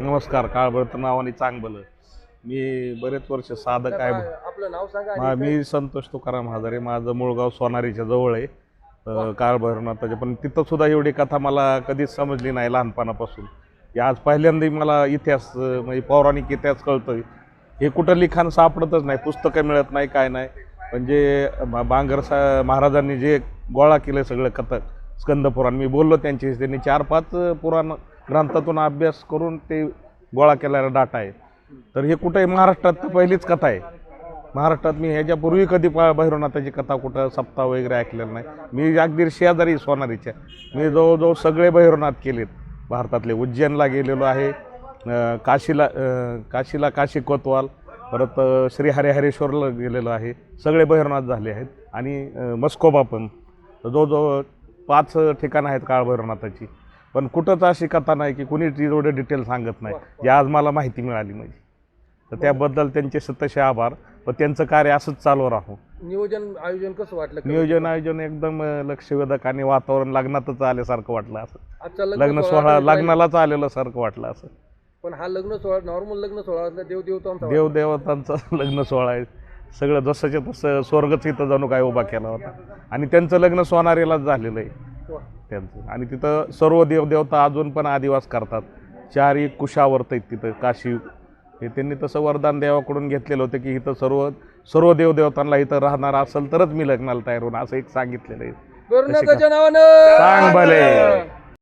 नमस्कार काळभरत नावाने चांगलं मी बरेच वर्ष साधक आहे. आपलं नाव सांगा मा- संतोष तुकाराम हजारे माझं मुळगाव सोनारीच्या जवळ आहे अं, काळभैरवनाथाच्या पण तिथं सुद्धा एवढी कथा मला कधीच समजली नाही लहानपणापासून. आज पहिल्यांदा मला इतिहास म्हणजे पौराणिक इतिहास कळतोय. हे कुठं लिखाण सापडतच नाही पुस्तकं मिळत नाही काय नाही. म्हणजे बांगर सा महाराजांनी जे गोळा केलं सगळं कथा स्कंद पुराण मी बोललो त्यांची त्यांनी चार पाच पुराण ग्रंथातून अभ्यास करून ते गोळा केलेला डाटा आहे. तर हे कुठे महाराष्ट्रात तर पहिलीच कथा आहे. महाराष्ट्रात मी ह्याच्यापूर्वी कधी पा भैरवनाथाची कथा कुठं सप्ताह वगैरे ऐकलेला नाही. मी अगदी शेजारी सोनारीच्या. मी जवळजवळ सगळे भैरवनाथ केलेत. भारतातले उज्जैनला गेलेलो आहे. काशीला काशीला काशी कोतवाल परत श्री हरिहरेश्वरला गेलेलो आहे. सगळे भैरवनाथ झाले आहेत. आणि मस्कोबा पण. जवळजवळ पाच ठिकाणं आहेत काळ भैरवनाथाची पण कुठंच अशी कथा नाही की कुणी एवढे डिटेल सांगत नाही. जे आज मला माहिती मिळाली म्हणजे तर त्याबद्दल त्यांचे सतशे आभार. व त्यांचं कार्य असंच चालू राहू. नियोजन आयोजन कसं वाटलं? नियोजन आयोजन एकदम लक्षवेधक आणि वातावरण लग्नातच आल्यासारखं वाटलं असं. लग्न सोहळा लग्नालाच आलेलं सारखं वाटलं असं. पण हा लग्न सोहळा नॉर्मल लग्न सोहळा असला देव देवतांचा देवदेवतांचं लग्न सोहळा आहे. सगळं जसंच्या तसं स्वर्गच इथं जणू काय उभा केला होता. आणि त्यांचं लग्न सोनारीलाच झालेलं आहे. त्यांचं. आणि तिथं सर्व देवदेवता अजून पण आदिवास करतात. चारही कुशावर्त आहेत तिथं काशी हे त्यांनी तसं वरदान देवाकडून घेतलेलं होतं की इथं सर्व सर्व देवदेवतांना इथं राहणार असेल तरच मी लग्नाला तयार होणार असं एक सांगितलेलं आहे. सांग भले.